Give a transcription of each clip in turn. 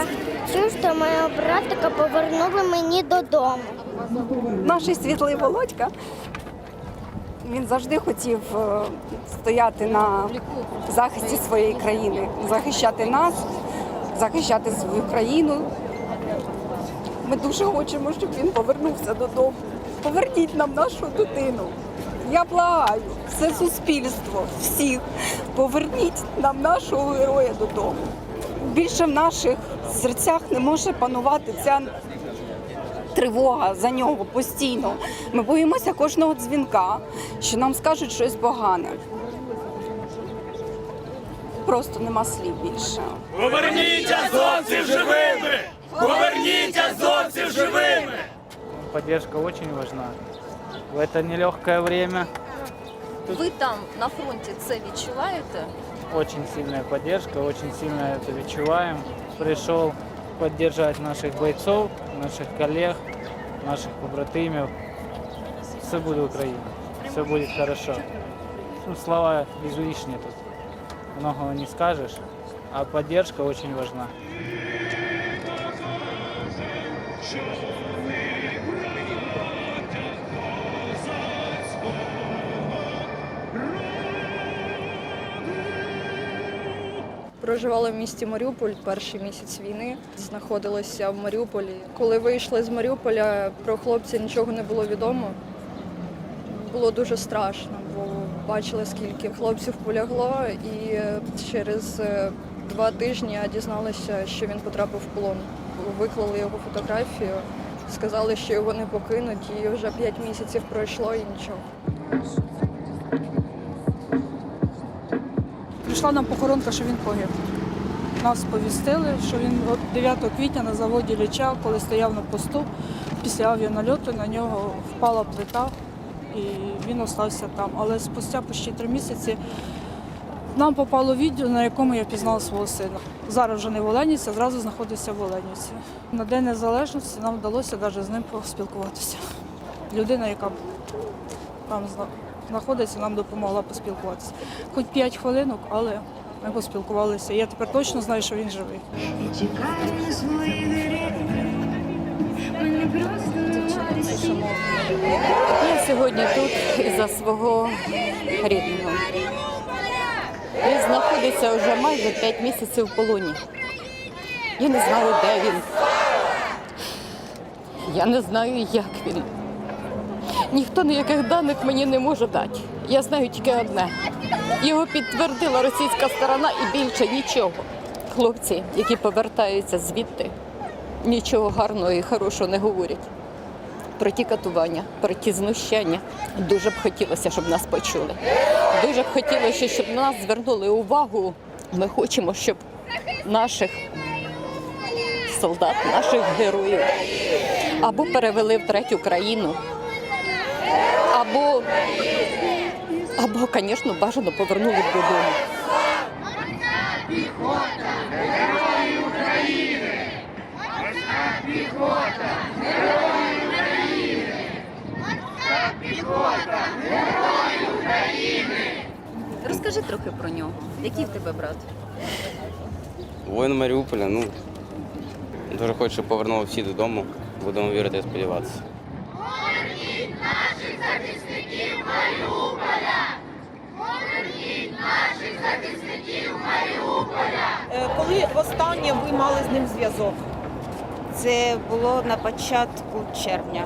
Я чую, що моя братика повернули мені додому. Наш світлий Володька. Він завжди хотів е, стояти на захисті своєї країни, захищати нас, захищати свою країну. Ми дуже хочемо, щоб він повернувся додому. Поверніть нам нашу дитину. Я благаю, все суспільство, всіх. Поверніть нам нашого героя додому. Більше в наших серцях не може панувати ця тривога за нього постійно. Ми боїмося кожного дзвінка, що нам скажуть щось погане. Просто нема слів більше. Поверніть азовців живими! Поверніть азовців живими! Поддержка очень важна. В это нелегкое время Ви там на фронті це відчуваєте? очень сильная поддержка, очень сильно это відчуваем. Пришел поддержать наших бойцов, наших коллег, наших побратимів. Все буде Україна, все буде хорошо. Ну, слова излишни тут. Многого не скажешь, а поддержка очень важна. Проживала в місті Маріуполь перший місяць війни. Знаходилася в Маріуполі. Коли вийшли з Маріуполя, про хлопця нічого не було відомо. Було дуже страшно, бо бачили, скільки хлопців полягло, і через е, два тижні я дізналася, що він потрапив в полон. Виклали його фотографію, сказали, що його не покинуть, і вже п'ять місяців пройшло і нічого. Прийшла нам похоронка, що він погиб. Нас повістили, що він 9 квітня на заводі Ліча, коли стояв на посту, після авіанальоту на нього впала плита і він остався там. Але спустя почти три місяці нам попало відео, на якому я пізнала свого сина. Зараз вже не в Оленівці, а зразу знаходився в Оленівці. На День Незалежності нам вдалося навіть з ним поспілкуватися. Людина, яка там зна- знаходиться, нам допомогла поспілкуватися. Хоч 5 хвилинок, але ми поспілкувалися. Я тепер точно знаю, що він живий. Чекаю на свої. Мене просто Я сьогодні тут із-за свого рідного. Він знаходиться вже майже 5 місяців в полоні. Я не знаю, де він. Я не знаю, як він. Ніхто ніяких даних мені не може дати. Я знаю тільки одне. Його підтвердила російська сторона і більше нічого. Хлопці, які повертаються звідти, нічого гарного і хорошого не говорять про ті катування, про ті знущання. Дуже б хотілося, щоб нас почули. Дуже б хотілося, щоб на нас звернули увагу. Ми хочемо, щоб наших солдат, наших героїв або перевели в третю країну, або, або, звісно, бажано повернули б додому. Розкажи трохи про нього. Який в тебе брат? Воїн Маріуполя, ну дуже хочу, щоб повернули всі додому. Будемо вірити і сподіватися. Е, Коли востаннє ви мали з ним зв'язок? Це було на початку червня.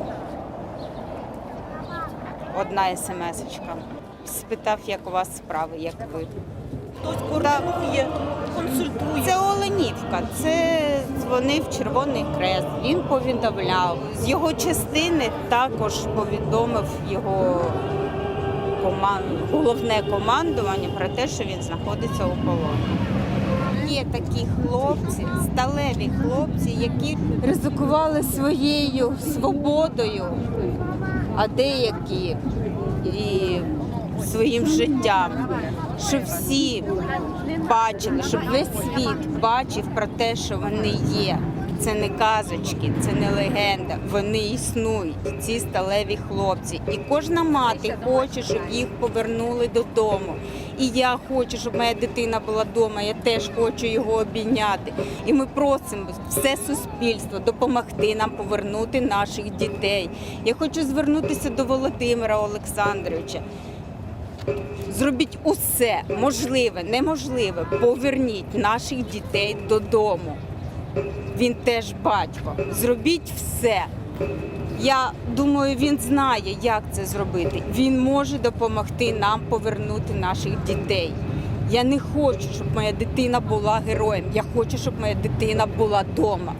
Одна смс-очка. Спитав, як у вас справи, як ви. Хтось координує, консультує. Це Оленівка, це дзвонив Червоний Хрест. Він повідомляв. З його частини також повідомив його команд... головне командування про те, що він знаходиться у полоні. Є такі хлопці, сталеві хлопці, які ризикували своєю свободою, а деякі і своїм життям, щоб всі бачили, щоб весь світ бачив про те, що вони є. Це не казочки, це не легенда. Вони існують. Ці сталеві хлопці. І кожна мати хоче, щоб їх повернули додому. І я хочу, щоб моя дитина була вдома. Я теж хочу його обійняти. І ми просимо все суспільство допомогти нам повернути наших дітей. Я хочу звернутися до Володимира Олександровича. Зробіть усе можливе, неможливе. Поверніть наших дітей додому. Він теж батько. Зробіть все. Я думаю, він знає, як це зробити. Він може допомогти нам повернути наших дітей. Я не хочу, щоб моя дитина була героєм. Я хочу, щоб моя дитина була вдома.